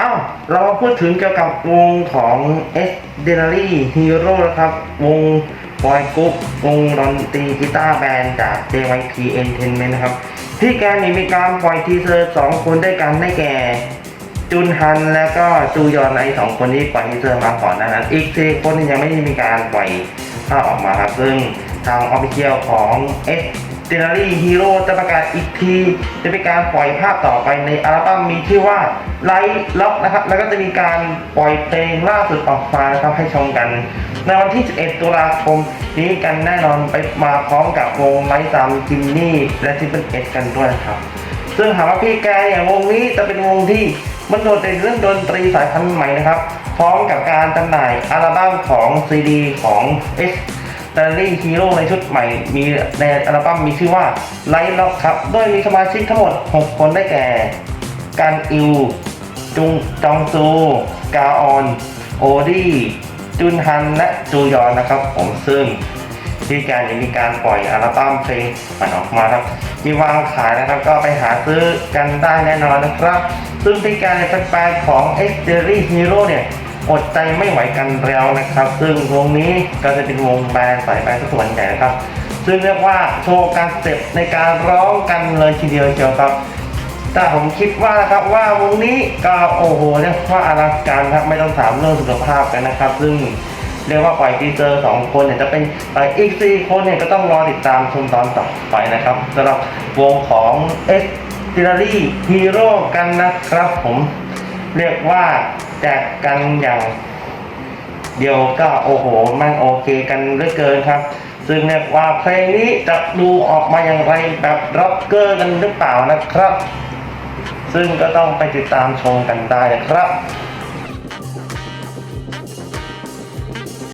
อ้าวเรามาพูดถึงเกี่ยวกับวงของ S d e n a r y Hero นะครับ วงบอยกรุ๊ปวงดนตรีกีตาร์แบนด์จาก JYP Entertainment นะครับ ที่แกนี่มีการปล่อยทีเซอร์สองคนด้วยกันได้แก่ จุนฮันแล้วก็จูยอนไอสองคนนี้ปล่อยทีเซอร์มาก่อนหนานั้นอีกสี่คนยังไม่ได้มีการปล่อยภาพออกมาครับ ซึ่งทางออฟฟิเชียลของ S d e n a r y Hero จะประกาศอีกที จะเป็นการปล่อยภาพต่อไปในอัลบั้มมีชื่อว่า Light Lock นะครับ แล้วก็จะมีการปล่อยเพลงล่าสุดออกมานะครับให้ชมกัน ในวันที่ 11 ตุลาคมนี้กันแน่นอนไปมาพร้อมกับวงไลท์ซัมจิมนี่และทิปเปิลเอกันด้วยครับ ซึ่งหากว่าพี่แกเนี่ยวงนี้จะเป็นวงที่มันโดดเด่นเรื่องดนตรีสายพันธุ์ใหม่นะครับ พร้อมกับการจำหน่ายอัลบั้มของซีดีของ S t a r y Hero ในชุดใหม่มีในอัลบั้มมีชื่อว่า Light Lock ครับโดยมีสมาชิกทั้งหมด 6 คนได้แก่กันอิว จุงจองซู กาออน โอดี้จุนฮัน และจูยอนนะครับ ผมซึ่งที่การยังมีการปล่อยอัลบั้มเพลงใหม่ออกมาครับที่วางขายนะครับก็ไปหาซื้อกันได้แน่นอนนะครับ ซึ่งที่การในแฟนๆของ X j e r y Hero เนี่ย อดใจไม่ไหวกันแล้วนะครับ ซึ่งวงนี้ก็จะเป็นวงแบนด์สายแบนด์ส่วนใหญ่นะครับ ซึ่งเรียกว่าโชว์การสเต็ปในการร้องกันเลยทีเดียวเชียวครับแต่ผมคิดว่านะครับว่าวงนี้ก็โอ้โหเรียกว่าอลังการครับไม่ต้องถามเรื่องสุขภาพกันนะครับ ซึ่งเรียกว่าปล่อยทีเซอร์สองคนเนี่ยจะเป็นแต่อีกสี่คนเนี่ยก็ต้องรอติดตามชมตอนต่อไปนะครับสำหรับวงของ X d i l a r y Hero กันนะครับผมเรียกว่าแจกกันอย่างเดียวก็โอ้โหมันโอเคกันเหลือเกินครับ ซึ่งเรียกว่าเพลงนี้จะดูออกมาอย่างไรแบบร็อกเกอร์กันหรือเปล่านะครับ ซึ่งก็ต้องไปติดตามชมกันได้นะครับ